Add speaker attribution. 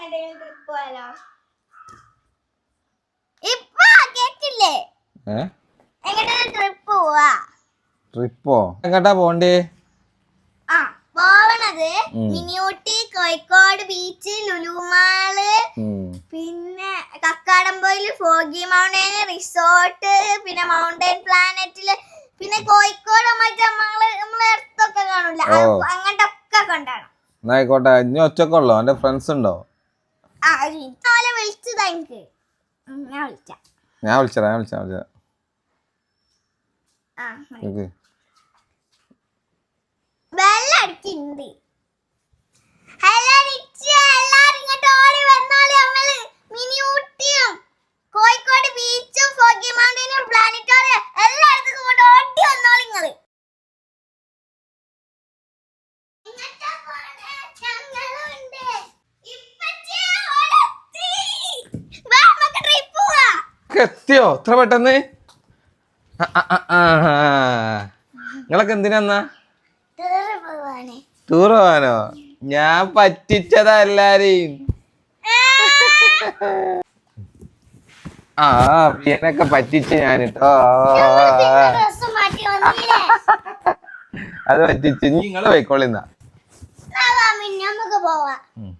Speaker 1: എങ്ങോട്ടെങ്കിലും ട്രിപ്പ് പോയാലോ? ഇപ്പൊ കേട്ടില്ലേ?
Speaker 2: ഏ?
Speaker 1: എങ്ങോട്ടെങ്കിലും ട്രിപ്പ് പോവാ.
Speaker 2: ട്രിപ്പോ എങ്ങട്ടാ പോണ്ടേ
Speaker 1: ആ പോവണത്. Miniyootty Kozhikode beach
Speaker 2: Lulu mall
Speaker 1: പിന്നെ കക്കാടംപോയിൽ ഫോഗി മൗണ്ടൈന് റിസോർട്ട് പിന്നെ മൗണ്ടൈൻ പ്ലാനറ്റിൽ പിന്നെ കോഴിക്കോട് മറ്റേ നമ്മൾ നമ്മളെ
Speaker 2: ഓ.
Speaker 1: അങ്ങനത്തെ ഒക്കെ കൊണ്ടാണ്.
Speaker 2: എന്നാ ആയിക്കോട്ടെ ഇനി ഒച്ചക്കുള്ളോ എന്റെ ഫ്രണ്ട്സ് ഉണ്ടോ?
Speaker 1: ഞാൻ വിളിച്ച
Speaker 2: ഞാൻ വിളിച്ചാ ഞാൻ വിളിച്ചാ വിളിച്ചാ
Speaker 1: ആ
Speaker 2: ഒക്കെ എത്തിയോ ഇത്ര പെട്ടെന്ന്. നിങ്ങളൊക്കെ എന്തിനാ ടൂർ പോവാനോ. ഞാൻ പറ്റിച്ചതാ എല്ലാരെയും ആ പിന്നൊക്കെ പറ്റിച്ച് ഞാനിട്ടോ.
Speaker 1: കേട്ടോ?
Speaker 2: അത് പറ്റിച്ച്. നിങ്ങൾ പോയിക്കോളിന്നാ
Speaker 1: എന്നാ. വാ, നമുക്ക് പോവാം.
Speaker 2: ഉം.